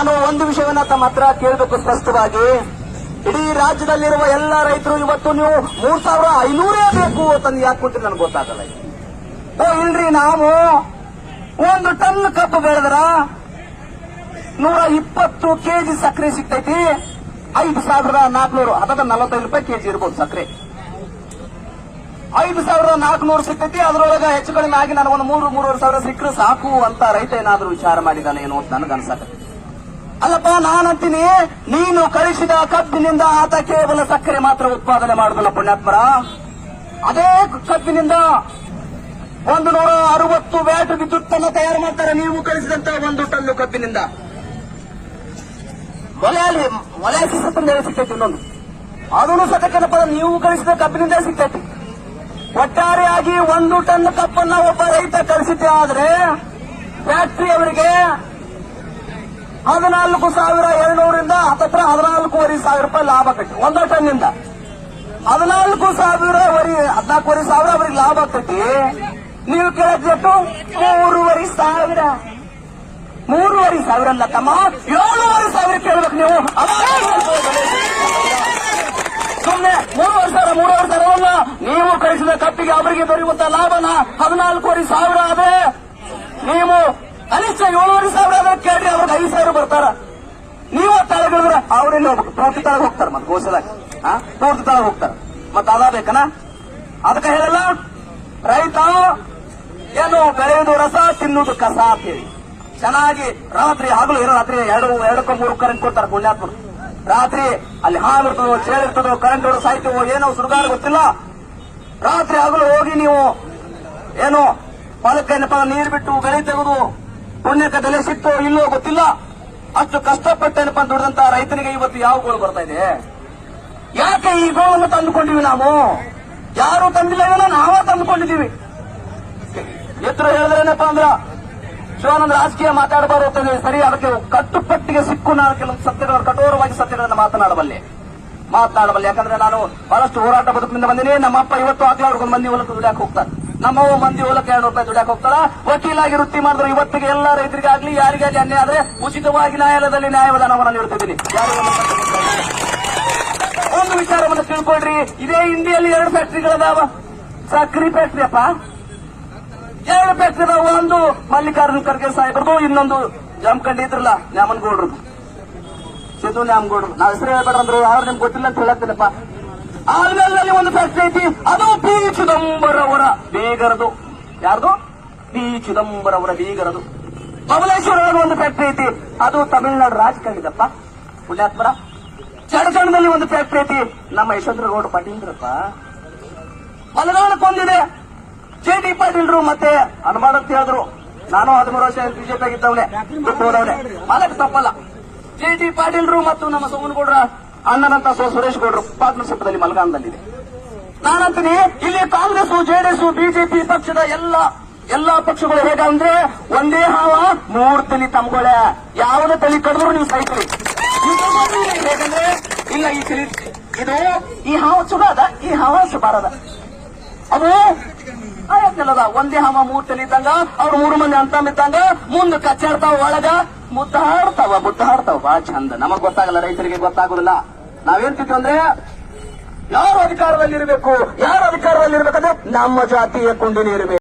ನಾನು ಒಂದು ವಿಷಯವನ್ನ ತಮ್ಮ ಹತ್ರ ಕೇಳಬೇಕು ಸ್ಪಷ್ಟವಾಗಿ. ಇಡೀ ರಾಜ್ಯದಲ್ಲಿರುವ ಎಲ್ಲ ರೈತರು ಇವತ್ತು ನೀವು ಮೂರ್ ಸಾವಿರ ಐನೂರೇ ಬೇಕು ಅಂತಂದು ಯಾಕೆ ಕೊಟ್ಟಿರಿ ನನಗೆ ಗೊತ್ತಾಗಲ್ಲ ಓ, ಇಲ್ರಿ, ನಾವು ಒಂದು ಟನ್ ಕಬ್ಬು ಬೆಳೆದ್ರ ನೂರ ಇಪ್ಪತ್ತು ಕೆಜಿ ಸಕ್ಕರೆ ಸಿಗ್ತೈತಿ. ಐದು ಸಾವಿರದ ನಾಲ್ಕುನೂರು ಅದಕ್ಕೆ ನಲವತ್ತೈದು ರೂಪಾಯಿ ಕೆಜಿ ಇರ್ಬೋದು ಸಕ್ಕರೆ ಐದು ಸಾವಿರದ ನಾಲ್ಕುನೂರು ಸಿಗ್ತೈತಿ, ಅದರೊಳಗೆ ಹೆಚ್ಚು ಕಡಿಮೆ ಆಗಿ ನನಗೊಂದು ಮೂರು, ಮೂರುವರೆ ಸಾವಿರ ಸಿಕ್ಕರೆ ಸಾಕು ಅಂತ ರೈತ ಏನಾದರೂ ವಿಚಾರ ಮಾಡಿದಾನೆ ಏನು ಅಂತ ನನಗೆ ಅನ್ಸಕ್ಕೆ ಅಲ್ಲಪ್ಪ, ನಾನಂತೀನಿ. ನೀನು ಕಳಿಸಿದ ಕಬ್ಬಿನಿಂದ ಆತ ಕೇವಲ ಸಕ್ಕರೆ ಮಾತ್ರ ಉತ್ಪಾದನೆ ಮಾಡುದಿಲ್ಲ ಪುಣ್ಯಾತ್ಮರ? ಅದೇ ಕಬ್ಬಿನಿಂದ. ಒಂದು ನೂರ ಅರವತ್ತು ವ್ಯಾಟ್ ವಿದ್ಯುತ್ತನ್ನು ತಯಾರು ಮಾಡ್ತಾರೆ. ನೀವು ಕಳಿಸಿದಂತ ಒಂದು ಟನ್ ಕಬ್ಬಿನಿಂದ. ಒಲೆಯಲ್ಲಿ ಒಲೆ ಸಿಸ್ತಂದ ಸಿಗ್ತೈತಿ ಇನ್ನೊಂದು. ಅದನ್ನು ಸತಕನಪ್ಪ ನೀವು ಕಳಿಸಿದ ಕಬ್ಬಿನಿಂದ ಸಿಗ್ತೈತಿ. ಒಟ್ಟಾರೆಯಾಗಿ ಒಂದು ಟನ್ ಕಬ್ಬನ್ನ ಒಬ್ಬ ರೈತ ಕಳಿಸಿದ್ದೆ. ಆದ್ರೆ ಫ್ಯಾಕ್ಟರಿ ಅವರಿಗೆ ಹದಿನಾಲ್ಕು ಸಾವಿರ ಎರಡುನೂರಿಂದ ಹತ್ತತ್ರ ಹದಿನಾಲ್ಕೂವರೆ ಸಾವಿರ ರೂಪಾಯಿ ಲಾಭ ಕಟ್ಟಿ ಒಂದು ಟನ್ನಿಂದ. ಹದಿನಾಲ್ಕು ಸಾವಿರವರೆ ಹದಿನಾಲ್ಕೂವರೆ ಸಾವಿರ ಅವರಿಗೆ ಲಾಭ ಆಗ್ತೈತಿ. ನೀವು ಕೇಳಿದ್ದು ಮೂರುವರೆ ಸಾವಿರ. ಮೂರುವರೆ ಸಾವಿರ ಅಲ್ಲ ತಮ್ಮ ಏಳುವರೆ ಸಾವಿರ ಕೇಳ್ಬೇಕು ನೀವು. ಸುಮ್ಮನೆ ಮೂರುವರೆ ಸಾವಿರ, ಮೂರುವರೆ ಸಾವಿರವನ್ನ ನೀವು ಕಳಿಸಿದ ಕಟ್ಟಿಗೆ ಅವರಿಗೆ ದೊರೆಯುವಂತ ಲಾಭನ ಹದಿನಾಲ್ಕೂವರೆ ಸಾವಿರ ಅದೇ ನೀವು ಕನಿಷ್ಠ ಏಳುವರೆ ಬರ್ತಾರ ನೀವು ತಳಗಿಳಿದ್ರೆ ಅವ್ರೆಲ್ಲಿ ಹೋಗ್ಬೇಕು. ಪೂರ್ತಿ ತಳಗ್ ಹೋಗ್ತಾರ ಮತ್ತೆ ಗೋಸಲಾಗ ಹಾ ಪೂರ್ತಿ ತಳಗ್ ಹೋಗ್ತಾರ. ಮತ್ತೆ ಅದ ಬೇಕನ? ಅದಕ್ಕೆ ಹೇಳಲ್ಲ? ರೈತ, ಏನು ಬೆಳೆಯುವುದು ರಸ ತಿನ್ನುವುದು ಕಸ ಅಂತೇಳಿ. ಚೆನ್ನಾಗಿ ರಾತ್ರಿ ಹಗಲು ಇರೋ ರಾತ್ರಿ ಎರಡು, ಎರಡಕ್ಕೂ ಮೂರು ಕರೆಂಟ್ ಕೊಡ್ತಾರೆ ಪುಣ್ಯಾತ್ಮರು. ರಾತ್ರಿ ಅಲ್ಲಿ ಹಾಲು ಇರ್ತದೋ, ಚೇಳು ಇರ್ತದೋ ಕರೆಂಟ್ ಸಾಯ್ತೀವೋ ಏನೋ ಸುರ್ಗಾರ ಗೊತ್ತಿಲ್ಲ. ರಾತ್ರಿ ಹಗಲು ಹೋಗಿ ನೀವು ಏನು ಹೊಲಕ್ಕೆ ನೀರು ಬಿಟ್ಟು ಬೆಳೆ ತೆಗೆದು ಪುಣ್ಯಕ್ಕೆ ಬೆಲೆ ಸಿಕ್ತೋ ಇಲ್ಲೋ ಗೊತ್ತಿಲ್ಲ. ಅಷ್ಟು ಕಷ್ಟಪಟ್ಟೇನಪ್ಪ ದುಡಿದಂತ ರೈತನಿಗೆ ಇವತ್ತು ಯಾವ ಗೋಳು ಬರ್ತಾ ಇದೆ? ಯಾಕೆ ಈ ಗೋಳನ್ನು ತಂದುಕೊಂಡಿವಿ ನಾವು? ಯಾರು ತಂದಿಲ್ಲ ಇವನ್ನ ನಾವೇ ತಂದುಕೊಂಡಿದ್ದೀವಿ. ಎತ್ತರ ಹೇಳಿದ್ರೇನಪ್ಪ ಅಂದ್ರ, ಶಿವಾನಂದ ರಾಜಕೀಯ ಮಾತಾಡಬಾರ್ದು ಅಂತಂದ್ರೆ ಸರಿ, ಅದಕ್ಕೆ ಕಟ್ಟುಪಟ್ಟಿಗೆ ಸಿಕ್ಕು ನಾನು ಕೆಲವು ಸತ್ಯಗಳನ್ನು, ಕಠೋರವಾಗಿ ಸತ್ಯಗಳನ್ನು ಮಾತನಾಡಬಲ್ಲೆ. ಮಾತನಾಡಬಲ್ಲೆ. ಯಾಕಂದ್ರೆ ನಾನು ಬಹಳಷ್ಟು ಹೋರಾಟ ಬದುಕಿನಿಂದ ಬಂದಿನಿ. ನಮ್ಮಪ್ಪ ಇವತ್ತು ಬಂದಿ ಮಂದಿ ಹೊಲಕ್ಕೆ ದುಡಿಯಾಕೆ ಹೋಗ್ತಾರೆ. ನಮ್ಮವ್ವ ಮಂದಿ ಹೊಲಕ್ಕೆ ಎರಡು ರೂಪಾಯಿ ದುಡಿಯಕ್ಕೆ ಹೋಗ್ತಾರ ವಕೀಲಾಗಿ ವೃತ್ತಿ ಮಾಡಿದ್ರೆ ಇವತ್ತಿಗೆ ಎಲ್ಲ ರೈತರಿಗಾಗ್ಲಿ ಯಾರಿಗಾಗಿ ಅನ್ಯಾಯ ಆದ್ರೆ ಉಚಿತವಾಗಿ ನ್ಯಾಯಾಲಯದಲ್ಲಿ ನ್ಯಾಯವಿಧಾನವನ್ನು ನೀಡುತ್ತಿದ್ದೀನಿ. ಒಂದು ವಿಚಾರವನ್ನು ತಿಳ್ಕೊಳ್ರಿ. ಇದೇ ಇಂಡಿಯಲ್ಲಿ ಎರಡು ಫ್ಯಾಕ್ಟ್ರಿಗಳದಾವ ಸಕ್ರಿ ಫ್ಯಾಕ್ಟ್ರಿ ಅಪ್ಪ. ಎರಡು ಫ್ಯಾಕ್ಟರಿ ಅದಾವ. ಒಂದು ಮಲ್ಲಿಕಾರ್ಜುನ ಖರ್ಗೆ ಸಾಹೇಬ್ರದು ಇನ್ನೊಂದು ಜಮಖಂಡಿ ಇದ್ರಲ್ಲ ನ್ಯಾಮನ್ಗೌಡ್ರದು ಸಿದ್ದು ನ್ಯಾಮಗೌಡ್ರು ನಾವು ಹೆಸರು ಹೇಳ್ಬೇಡ್ರಂದ್ರು ಯಾರು ನಿಮ್ಗೆ ಗೊತ್ತಿಲ್ಲ ಅಂತ ಹೇಳತ್ತೀನಪ್ಪ ಆಲ್ಮೇಲ್ನಲ್ಲಿ ಒಂದು ಫ್ಯಾಕ್ಟರಿ ಐತಿ. ಅದು ಪಿ ಚಿದಂಬರವರ ಬೀಗರದು. ಯಾರ್ದು? ಪಿ ಚಿದಂಬರವರ ಬೀಗರದು. ಬಬಲೇಶ್ವರ ಒಂದು ಫ್ಯಾಕ್ಟರಿ ಐತಿ. ಅದು ತಮಿಳುನಾಡು ರಾಜಕಾರಣಿದಪ್ಪ. ಪುಣ್ಯಾತ್ಮರ. ಚಡಚಣದಲ್ಲಿ ಒಂದು ಫ್ಯಾಕ್ಟರಿ ಐತಿ. ನಮ್ಮ ಯಶವಂತರ ಗೌಡ ಪಾಟೀಲ್ರಪ್ಪ. ಮಲಗಾಳಕ್ಕೊಂದಿದೆ ಜೆ ಡಿ ಪಾಟೀಲ್ರು ಮತ್ತೆ ಅನುಮಾನಕ್ಕೆ ಹೇಳಿದ್ರು ನಾನು ಹದಿಮೂರು ವರ್ಷ ಬಿಜೆಪಿ ಆಗಿದ್ದವನೇ. ಮಾಲಕ್ ತಪ್ಪಲ್ಲ. ಜೆ ಡಿ ಪಾಟೀಲ್ರು ಮತ್ತು ನಮ್ಮ ಸೋಮನಗೌಡ್ರ ಅಣ್ಣನಂತ ಸುರೇಶ್ ಗೌಡರು ಪಾಟ್ನರ್ಶಿಪ್ದಲ್ಲಿ ಮಲಗಾನದಲ್ಲಿದೆ. ನಾನಂತೀನಿ ಇಲ್ಲಿ ಕಾಂಗ್ರೆಸ್ ಜೆಡಿಎಸ್ ಬಿಜೆಪಿ ಪಕ್ಷದ ಎಲ್ಲ, ಎಲ್ಲಾ ಪಕ್ಷಗಳು ಹೇಗಂದ್ರೆ ಒಂದೇ ಹಾವ, ಮೂರ್ ತಲಿ ತಮ್ಗೊಳೆ. ಯಾವುದೇ ತಲಿ ಕಡಿದ್ರು ನೀವು ಸೈಕಲಿ ಹೇಗಂದ್ರೆ ಇಲ್ಲ, ಈ ತಲಿ, ಇದು ಈ ಹಾವ ಚಲೋ ಅದ ಈ ಹಾವ ಸುಬಾರದ. ಅದು ಆಯ್ತಲ್ಲದ ಒಂದೇ ಹಾವ, ಮೂರ್ ತಲಿ ಇದ್ದಂಗ, ಅವ್ರು ಮೂರು ಮಂದಿ ಅಂತ ಇದ್ದಂಗ ಮುಂದೆ ಕಚ್ಚಾಡ್ತಾವ ಒಳಗ, ಮುದ್ದಾಡ್ತಾವ ಮುದ್ದಾಡ್ತಾವ. ಬಾ ಚಂದ, ನಮಗ್ ಗೊತ್ತಾಗಲ್ಲ, ರೈತರಿಗೆ ಗೊತ್ತಾಗುದಿಲ್ಲ. ನಾವೇನ್ ತಿಂತೀವಿ ಅಂದ್ರೆ ಯಾರು ಅಧಿಕಾರದಲ್ಲಿರಬೇಕು ಯಾರು ಅಧಿಕಾರದಲ್ಲಿರ್ಬೇಕಂದ್ರೆ ನಮ್ಮ ಜಾತಿಯ ಕುಂಡಿನಿ ಇರಬೇಕು.